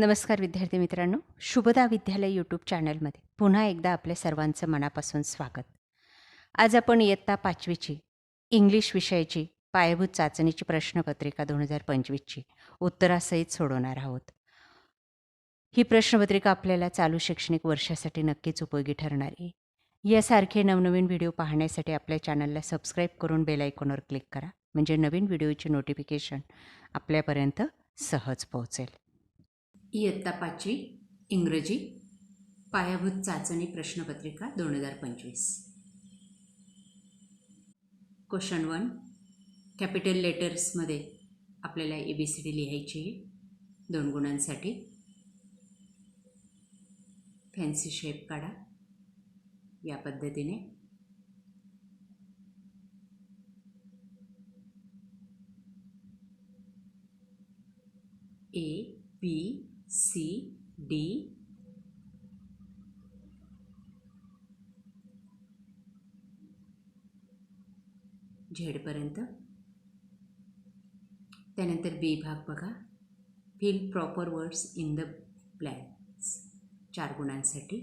नमस्कार विद्यार्थी मित्रांनो. शुभदा विद्यालय यूट्यूब चॅनलमध्ये पुन्हा एकदा आपल्या सर्वांचं मनापासून स्वागत. आज आपण इयत्ता पाचवीची इंग्लिश विषयाची पायाभूत चाचणीची प्रश्नपत्रिका दोन हजार पंचवीसची उत्तरासहित सोडवणार आहोत. ही प्रश्नपत्रिका आपल्याला चालू शैक्षणिक वर्षासाठी नक्कीच उपयोगी ठरणार आहे. यासारखे नवनवीन व्हिडिओ पाहण्यासाठी आपल्या चॅनलला सबस्क्राईब करून बेल आयकॉनवर क्लिक करा म्हणजे नवीन व्हिडिओचे नोटिफिकेशन आपल्यापर्यंत सहज पोहोचेल. इयत्ता पाचवी इंग्रजी पायाभूत चाचणी प्रश्नपत्रिका दोन हजार पंचवीस. क्वेश्चन वन कॅपिटल लेटर्समध्ये आपल्याला ए बी सी डी लिहायची आहे. दोन गुणांसाठी. फॅन्सी शेप काढा. या पद्धतीने. ए बी सी डी झेडपर्यंत. त्यानंतर बी भाग बघा. Fill proper words in the blanks चार गुणांसाठी.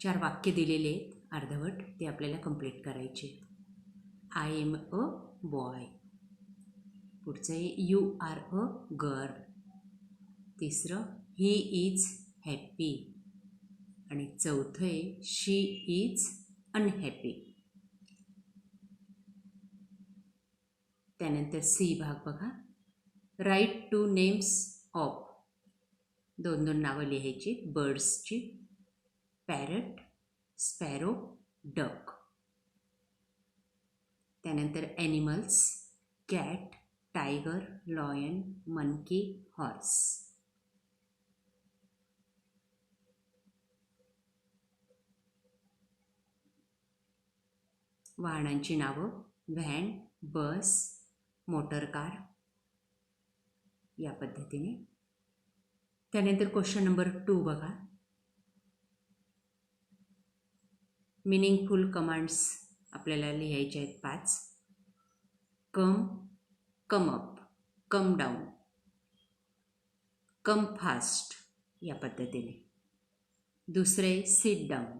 चार वाक्य दिलेले आहेत. अर्धवट. ते आपल्याला कंप्लीट करायचे आय एम अ बॉय पुढचं आहे यू आर अ गर्ल तिसरं ही इज हॅपी आणि चौथं आहे शी इज अनहॅपी त्यानंतर सी भाग बघा. राईट टू नेम्स ऑफ दोन दोन नावं लिहायची. बर्ड्सची पॅरट स्पॅरो डक त्यानंतर animals cat tiger lion monkey horse वाहनांची नावं व्हॅन बस मोटर कार या पद्धतीने. त्यानंतर क्वेश्चन नंबर टू बघा. मिनिंगफुल कमांड्स आपल्याला लिहायचे आहेत पाच. Come come up come down come fast या पद्धतीने. दुसरे सिट डाऊन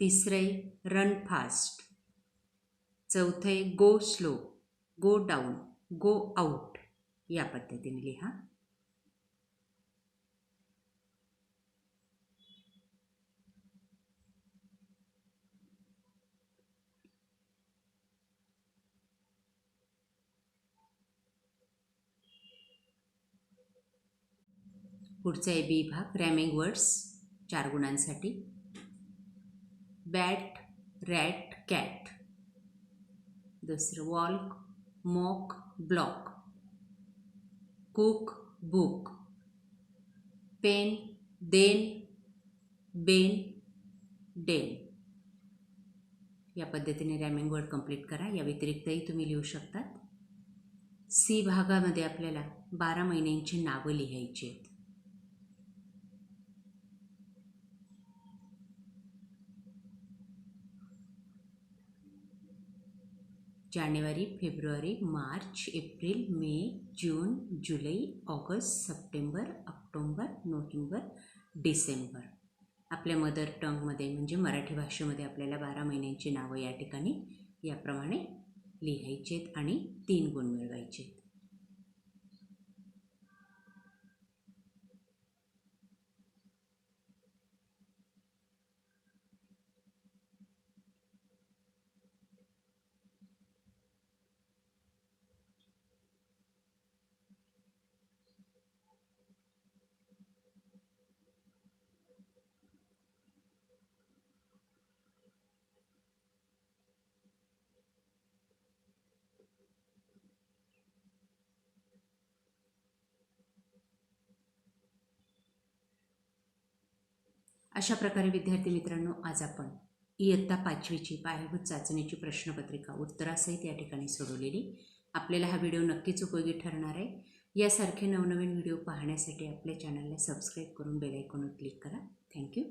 तिसरे रन फास्ट चौथे go slow go down go out या पद्धतीने लिहा. पुढचा आहे बी भाग रॅमिंग वर्ड्स चार गुणांसाठी. बॅट रॅट कॅट दुसरं walk mock block cook book pen then Ben den या पद्धतीने रॅमिंग वर्ड कंप्लीट करा. या व्यतिरिक्तही तुम्ही लिहू शकतात. सी भागामध्ये आपल्याला बारा महिन्यांची नावं लिहायची आहेत. January February March April May June July August September October November December. आपल्या मदर टंगमध्ये म्हणजे मराठी भाषेमध्ये आपल्याला बारा महिन्यांची नावं या ठिकाणी याप्रमाणे लिहायचे आहेत आणि तीन गुण मिळवायचे अशा प्रकारे विद्यार्थी मित्रांनो आज आपण इयत्ता पाचवीची पायाभूत चाचणीची प्रश्नपत्रिका उत्तरासहित या ठिकाणी सोडवलेली. आपल्याला हा व्हिडिओ नक्कीच उपयोगी ठरणार आहे. यासारखे नवनवीन व्हिडिओ पाहण्यासाठी आपल्या चॅनलला सबस्क्राईब करून बेलायकॉनवर क्लिक करा. थँक्यू